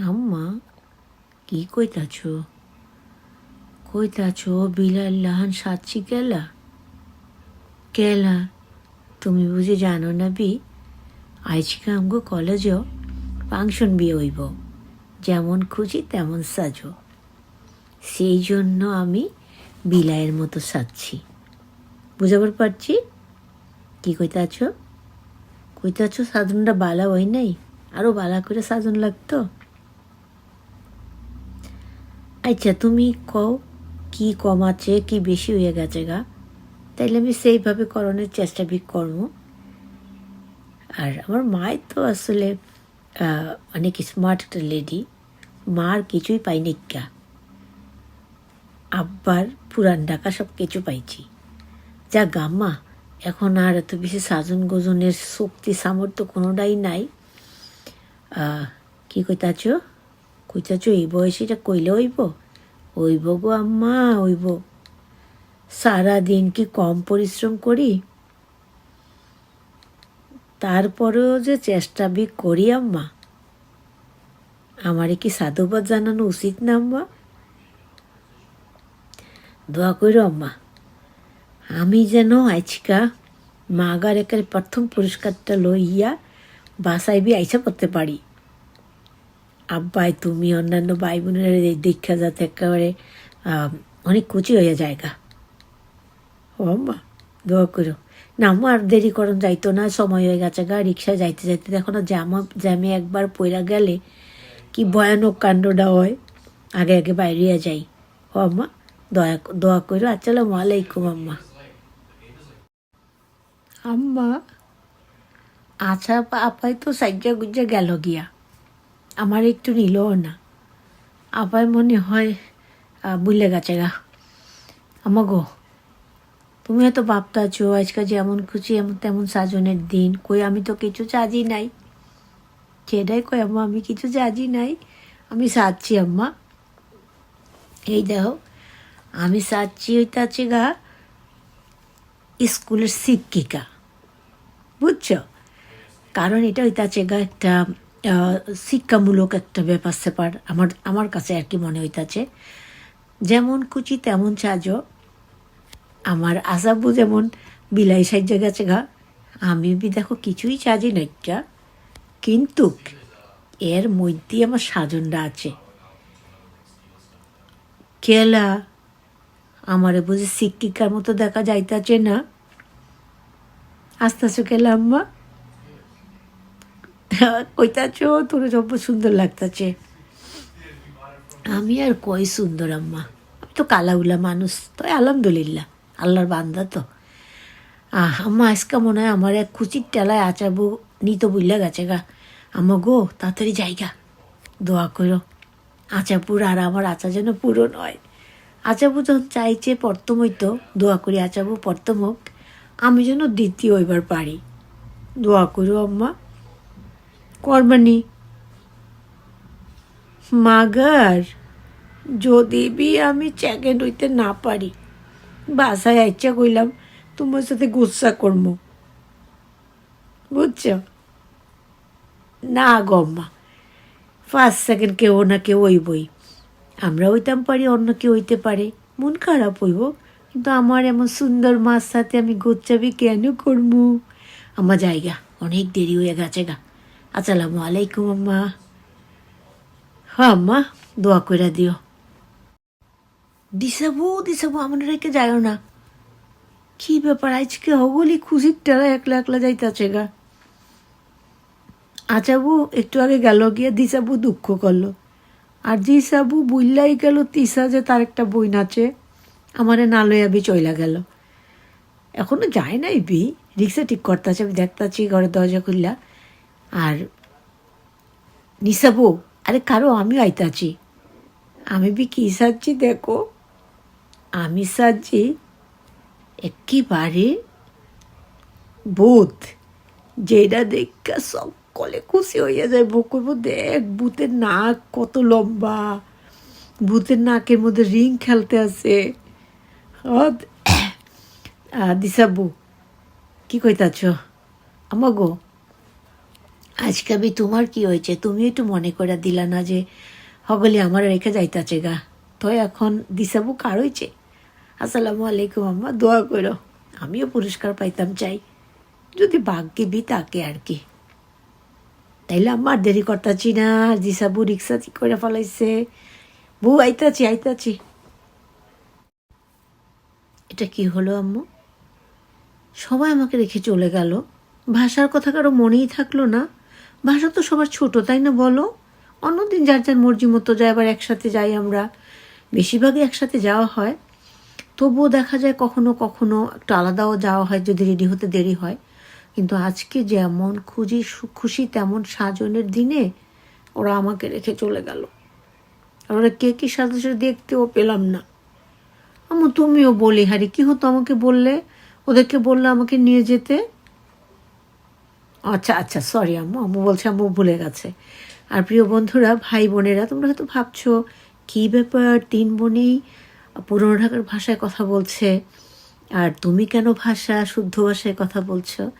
আম্মা, কি কইতাছ? কইতাছ, বিলাল লাহান সাচ্ছি কেলা? কেলা? তুমি বুঝি জানো না বি আজকে আমগো কলেজও ফাংশন বিয়ে হইব। যেমন খুঁজি তেমন সাজো। সেই জন্য আমি বিলায়ের মতো সাজছি। বুঝাবার পারছি? কি কইতাছ? কইতাছ সাধনটা বালা হই নাই? আরও বালা করে সাজন লাগতো? আচ্ছা তুমি কও, কি কম আছে, কি বেশি হয়ে গেছে গা? তাইলে আমি সেইভাবে করণের চেষ্টা বি করব। আর আমার মায় তো আসলে অনেক স্মার্ট একটা লেডি মার কিছুই পাইনি গা। আব্বার পুরান ঢাকা সব কিছু পাইছি। যা গাম্মা এখন আর এত বেশি সাজন গোজনের শক্তি সামর্থ্য কোনোটাই নাই। কি কইতাছ? কইতাছ, এই বয়সে এটা কইলে হইব? হইব গো আম্মা, হইব। সারাদিন কি কম পরিশ্রম করি? তারপরেও যে চেষ্টা বি করি আম্মা। আমারে কি সাধুবাদ জানানো উচিত না আম্মা? দোয়া করো আম্মা, আমি যেন আজকা মাগার একের প্রথম পুরস্কারটা লইয়া বাসায় বি আইসা করতে পারি। আব্বাই, তুমি অন্যান্য ভাই বোনের দীক্ষা যাতে একেবারে অনেক কুচি হয়ে জায়গা ও আম্মা, দোয়া করো। না আমার দেরি করন যাইতো না, সময় হয়ে গেছে গা, রিক্সায় যাইতে যাইতে। দেখো না, জ্যামা, জ্যামে একবার পইরা গেলে কি ভয়ানক কাণ্ডটা হয়। আগে আগে বাইরে যাই। ও আম্মা, দয়া দোয়া করো। আসসালামু আলাইকুম, আম্মা। আম্মা আচ্ছা আপাই তো সাজ্জা গুজ্জা গেল গিয়া। আমার একটু নিলও না। আপাই মনে হয় বুঝলে গেছে গা আমা গো তুমি হয়তো ভাবতাছো আজকাল যেমন খুশি, এমন তেমন সাজনের দিন। কই আমি তো কিছু চাজি নাই। সেটাই কই আম্মা, আমি কিছু চাজি নাই। আমি সাজছি, আম্মা। এই দেখো, আমি সাজছি ওই হইতাছি গা, স্কুলের শিক্ষিকা। বুঝছ? কারণ এটা ওই হইতাছে গা একটা শিক্ষামূলক একটা ব্যাপার স্যাপার আমার আমার কাছে আর কি মনে হইতাছে। যেমন কুচি, তেমন সাজো আমার আসাবু যেমন বিলাই সাজ্জা গেছে গা। আমি বি দেখো কিছুই চাজি নাইকা কিন্তু এর মধ্যে আমার সাজনটা আছে। কেলা, আমারে বুঝি শিক্ষিকার মতো দেখা যাইতাছে না। আস্তে আস্তে কেলা আম্মা। কইতাছ, তোর সব সুন্দর লাগতাছে। আমি আর কই সুন্দর, আম্মা? আমি তো কালাউলা মানুষ, তো আলহামদুলিল্লাহ, আল্লাহর বান্দা তো। আহ, আম্মা, আজকে মনে হয় আমার এক কুচির টেলায় আচাবু, নিত বুঝলে গেছে গা। আম্মা গো, তাড়াতাড়ি জায়গা দোয়া করো। আচাপুর আর আমার আচা যেন পূরণ হয় আচাবু যখন চাইছে, প্রথম হইতো, দোয়া করি আচাবু, প্রথম হোক, আমি যেন দ্বিতীয় এবার পারি। দোয়া করো, আম্মা। করবানি। মাগার, যদি বি আমি চ্যাকেট হইতে না পারি, বাসায় ইচ্ছা কইলাম, তোমার সাথে গুসা করব বুঝছ? না গম্মা ফার্স্ট সেকেন্ড কেউ না কেউ হইবই। আমরা হইতাম পারি, অন্য কেউ হইতে পারে। মন খারাপ হইব, কিন্তু আমার এমন সুন্দর মার সাথে আমি গোচ্ছাবি কেন করব আমার জায়গা অনেক দেরি হয়ে গেছে গা। আসসালামু আলাইকুম, আম্মা। হ্যাঁ আম্মা, দোয়া করে দিও। দিশাবু দিশাবু আমার রেখে যাও না। কি ব্যাপার, আজকে হগলি খুশির টেরা একলা একলা যাইতাছে গা। আচাবু একটু আগে গেল গিয়ে দিশাবু দুঃখ করল। আর দিশাবু বুইল্লাই গেল তিসা যে তার একটা বই নাচে আমারে না লইয়াবি চইলা গেল। এখনও যায় নাই বি, রিক্সা ঠিক করতেছে, আমি দেখতাছি ঘরের দরজা খুললা। আর নিসাবু, আরে কারও আমিও আইতাছি আমি বি কি সাজছি দেখো। আমি সাজছি একেবারে ভূত, যেটা দেখা সকলে খুশি হইয়া যায়। বকব দেখ ভূতের নাক কত লম্বা, ভূতের নাকের মধ্যে রিং খেলতে আছে। দিসাবু কি কইতাছ? আমা গো আজকে আমি তোমার কি হয়েছে? তুমি একটু মনে করে দিলা না যে, হগলি আমার রেখে যাইতাছে গা। তো এখন দিশাবু কার হয়েছে আসসালামু আলাইকুম আম্মা, দোয়া করো। আমিও পুরস্কার পাইতাম চাই। যদি ভাগ্যে বি তাকে আর কি। তাইলে আমার দেরি করতাছি না দিশাবু রিক্সা ঠিক করে ফেলাইছে। বউ, আইতাছি আইতাছি। এটা কি হলো আম্মু? সবাই আমাকে রেখে চলে গেল। ভাষার কথা কারও মনেই থাকল না। ভাষা তো সবার ছোট, তাই না বলো? অন্যদিন যার যার মর্জি মতো যায়, আবার একসাথে যাই আমরা। বেশিরভাগই একসাথে যাওয়া হয়। তবুও দেখা যায় কখনো কখনো একটু আলাদাও যাওয়া হয় যদি রেডি হতে দেরি হয়। কিন্তু আজকে যেমন খুশি খুশি তেমন সাজনের দিনে ওরা আমাকে রেখে চলে গেল। আর ওরা কে কী সাজে দেখতেও পেলাম না। আমু তুমিও বলি হারি কি হতো আমাকে বললে? ওদেরকে বললে আমাকে নিয়ে যেতে? আচ্ছা আচ্ছা সরি আম্মু আম্মু বলছে আম্মু ভুলে গেছে। আর প্রিয় বন্ধুরা, ভাই বোনেরা, তোমরা হয়তো ভাবছ, কী ব্যাপার তিন বোনেই পুরনো ঢাকার ভাষায় কথা বলছে? আর তুমি কেন ভাষা, শুদ্ধ ভাষায় কথা বলছো?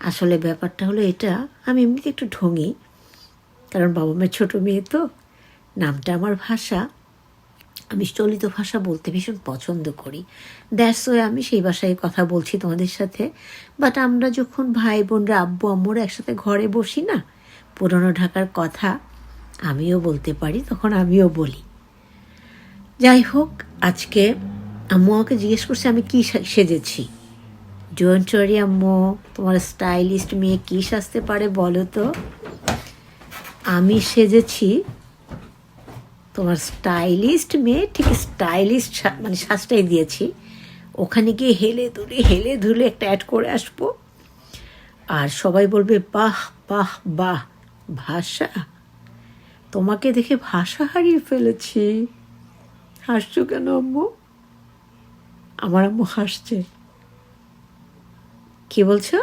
আসলে ব্যাপারটা হলো এটা, আমি এমনিতে একটু ঢঙি কারণ বাবা মায়ের ছোটো মেয়ে তো, নামটা আমার ভাষা। আমি চলিত ভাষা বলতে ভীষণ পছন্দ করি। দ্যাটস ওয়ে আমি সেই ভাষায় কথা বলছি তোমাদের সাথে। বাট আমরা যখন ভাই, বোনরা, আব্বু, আম্মুরা একসাথে ঘরে বসি না, পুরনো ঢাকার কথা আমিও বলতে পারি, তখন আমিও বলি। যাই হোক, আজকে আম্মু আমাকে জিজ্ঞেস করছে, আমি কী সেজেছি? ওয়ারি আম্মু, তোমার স্টাইলিস্ট মেয়ে কী সাজতে পারে বলো তো? আমি সেজেছি তোমার স্টাইলিস্ট মেয়ে, ঠিক স্টাইলিস্ট মানে সাজটাই দিয়েছি। ওখানে গিয়ে হেলে দুলে হেলে ধুলে একটা অ্যাড করে আসব। আর সবাই বলবে, বাহ বাহ বাহ, ভাষা। তোমাকে দেখে ভাষা হারিয়ে ফেলেছি। হাসছো কেন আম্মু? আমার আম্মু হাসছে। কি বলছো?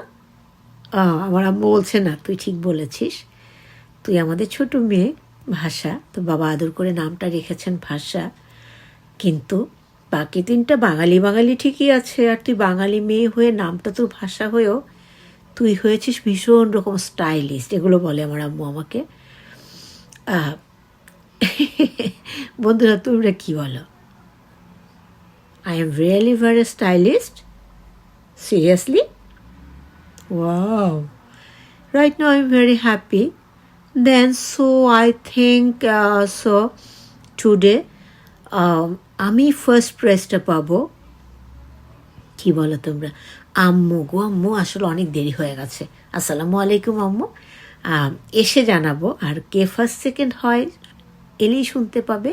আমার আম্মু বলছে, না, তুই ঠিক বলেছিস। তুই আমাদের ছোট মেয়ে ভাষা। তো বাবা আদর করে নামটা রেখেছেন ভাষা। কিন্তু বাকি তিনটা বাঙালি বাঙালি ঠিকই আছে। আর তুই বাঙালি মেয়ে হয়ে নামটা তোর ভাষা হয়েও তুই হয়েছিস ভীষণ রকম স্টাইলিস্ট, এগুলো বলে আমার আম্মু আমাকে। বন্ধুরা, তোমরা কি বলো? I am really very stylish seriously wow right now i'm very happy then so i think uh, so today um, আমি ফার্স্ট প্রাইজটা পাবো। কি বলো তোমরা? আম্মু গো আম্মু আসলে অনেক দেরি হয়ে গেছে। আসসালামু আলাইকুম আম্মু। এসে জানাব আর কে ফার্স্ট সেকেন্ড হয় এলেই শুনতে পাবে।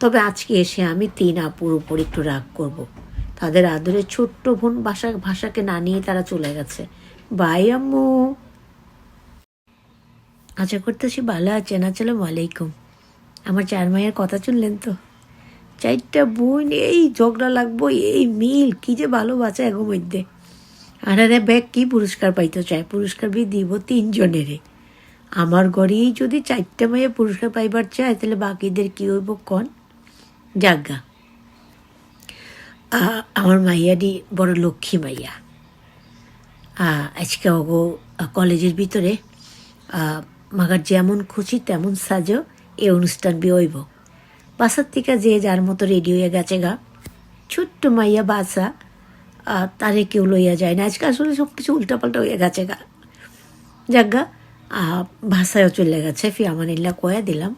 তবে আজকে এসে আমি তিন আপুর উপর একটু রাগ করব। তাদের আদরে ছোট্ট বোন ভাষা ভাষাকে না নিয়ে তারা চলে গেছে। বাই আম্মু। আশা করতেছি ভালো আছেন। আসসালামু আলাইকুম। আমার চার মায়ের কথা শুনলেন তো? চারটা বোন, এই ঝগড়া লাগবো, এই মিল, কি যে ভালোবাসা এগো মধ্যে। আর আরে ব্যাগ, কি পুরস্কার পাইতে চায় পুরস্কার বি দিব তিনজনেরে আমার ঘরেই যদি চারটা মেয়ে পুরস্কার পাইবার চায়, তাহলে বাকিদের কি হইব কন? আ- আমার মাইয়াডি বড় লক্ষ্মী মাইয়া। আজকে ওগো কলেজের ভিতরে মাগার যেমন খুশি, তেমন সাজো, এ অনুষ্ঠান বি হইব। বাসার থেকে যে যার মতো রেডি হয়ে গেছে গা। ছোট্ট মাইয়া বাসা তারে কেউ লইয়া যায় না। আজকে আসলে সব কিছু উল্টাপাল্টা হয়ে গেছে গা। যাজ্ঞা ভাষায়ও চলে গেছে, ফি আমার আমানিল্লা কয়া দিলাম।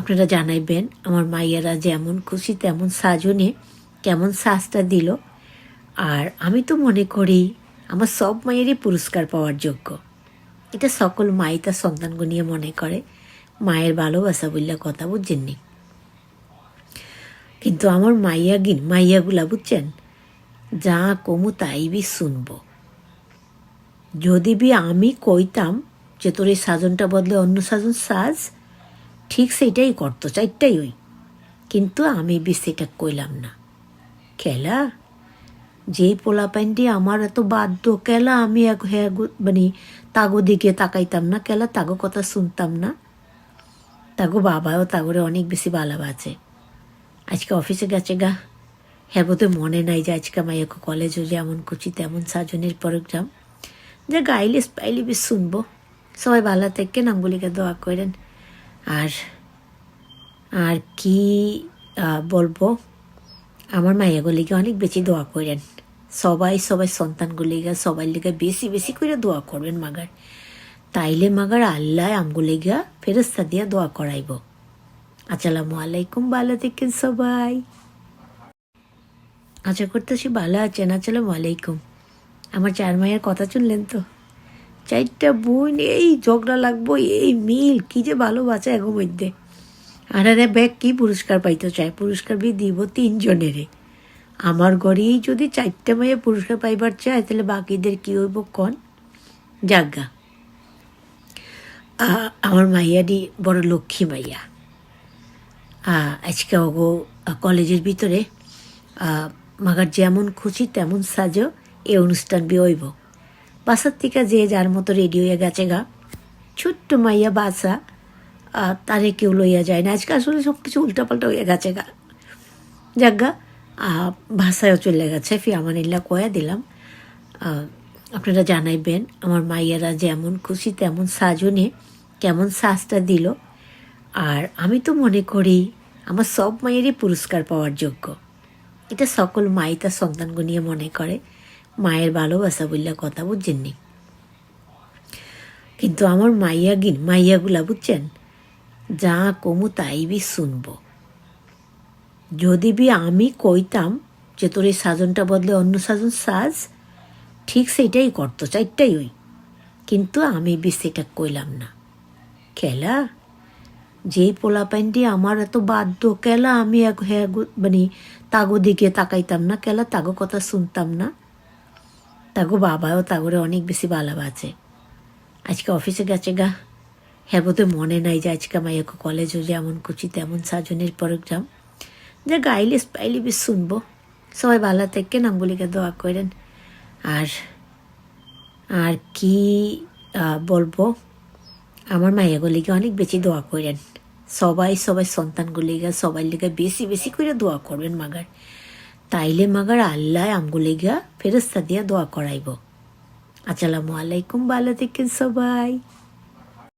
আপনারা জানাইবেন, আমার মাইয়ারা যেমন খুশি, তেমন সাজনে কেমন সাজটা দিল। আর আমি তো মনে করি, আমার সব মায়েরই পুরস্কার পাওয়ার যোগ্য। এটা সকল মাই তার সন্তানকে নিয়ে মনে করে। মায়ের ভালোবাসা বললে কথা বুঝছেননি কিন্তু আমার মাইয়া গিন, মাইয়াগুলা বুঝছেন? যা কমু তাই বি শুনব। যদি বি আমি কইতাম যে তোর এই সাজনটা বদলে অন্য সাজন সাজ, ঠিক সেইটাই করতো, চারটাই ওই। কিন্তু আমি বি সেটা কইলাম না। খেলা? যেই পোলা প্যান্টি আমার এত বাধ্য কেলা আমি এক হ্যাঁ মানে তাগো দিকে তাকাইতাম না, কেলা তাগো কথা শুনতাম না। তাগো বাবাও তাগরে অনেক বেশি ভালোবাসে। আজকে অফিসে গেছে গা। হ্যাঁ বোধহয় মনে নাই যে আজকে মাইয়াকে কলেজে যেমন কুচি তেমন সাজনের প্রোগ্রাম যে গাইলে স্পাইলি বেশ শুনব। সবাই ভালো থাকেন আমগুলিকে দোয়া করেন। আর আর কি বলব? আমার মাইয়াগুলিকে অনেক বেশি দোয়া করেন। সবাই সবাই সন্তানগুলিকে সবাই লিগে বেশি বেশি করে দোয়া করবেন মাগার। তাইলে মাগার আল্লাহ আমগুলিগা ফেরস্তা দিয়া দোয়া করাইব। আসসালামু আলাইকুম, ভালো থাকেন সবাই। আশা করতেছি ভালো আছেন, আসসালামু আলাইকুম। আমার চার মায়ের কথা শুনলেন তো? চারটা বোন, এই ঝগড়া লাগবো, এই মিল, কি যে ভালোবাসা এগো মধ্যে। আর আরে ব্যাগ কি পুরস্কার পাইতে চায়? পুরস্কার বি দিব তিনজনেরে। আমার ঘরেই যদি চারটা মেয়ে পুরস্কার পাইবার চায় তাহলে বাকিদের কি হইব কন? আহ, আমার মাইয়াডি বড় লক্ষ্মী মাইয়া। আজকে ওগো কলেজের ভিতরে মাগার যেমন খুশি তেমন সাজো এই অনুষ্ঠান বি হইব। বাসার থেকে যে যার মতো রেডি হয়ে গেছে গা। ছোট্ট মাইয়া বাসা তারে কেউ লইয়া যায় না। আজকে আসলে সব কিছু উল্টাপাল্টা হয়ে গেছে গা। যাজ্ঞা ভাষায়ও চলে গেছে। ফি আমানিল্লা কয়া দিলাম। আপনারা জানাইবেন, আমার মাইয়ারা যেমন খুশি, তেমন সাজনে, কেমন সাজটা দিল। আর আমি তো মনে করি, আমার সব মায়েরই পুরস্কার পাওয়ার যোগ্য। এটা সকল মাই তার সন্তানকে নিয়ে মনে করে। মায়ের ভালোবাসা বললে কথা বুঝছেননি কিন্তু আমার মাইয়া গিন মাইয়াগুলা বুঝছেন? যা কমু তাইবি শুনব। যদি বি আমি কইতাম যে তোর এই সাজনটা বদলে অন্য সাজন সাজ, ঠিক সেটাই করতো, চারটাই ওই। কিন্তু আমি বি সেটা কইলাম না। খেলা, যেই পোলা প্যান্টি আমার এত বাধ্য কেলা আমি এক হ্যাঁ মানে তাগো দিকে তাকাইতাম না কেলা তাগো কথা শুনতাম না। তাগো বাবাও তাগরে অনেক বেশি ভালোবাসে। আজকে অফিসে গেছে গা। হ্যাঁ বোধহয় মনে নাই যে আজকে মাইয়াকে কলেজও যেমন কুচি তেমন সাজনের প্রোগ্রাম। যে গাইলে স্পাইলি বেশ শুনব। সবাই ভালো থেকে নামগুলিকে দোয়া করেন। আর আর কি বলব? আমার মাইয়াগুলিকে অনেক বেশি দোয়া করেন। সবাই সবাই সন্তানগুলিকে, সবাই লিগে বেশি বেশি করে দোয়া করবেন মাগার। তাইলে মাগার আল্লাহ আমগুলিগা ফেরস্তা দিয়া দোয়া করাইব। আসসালামু আলাইকুম, ভালো থাকেন সবাই।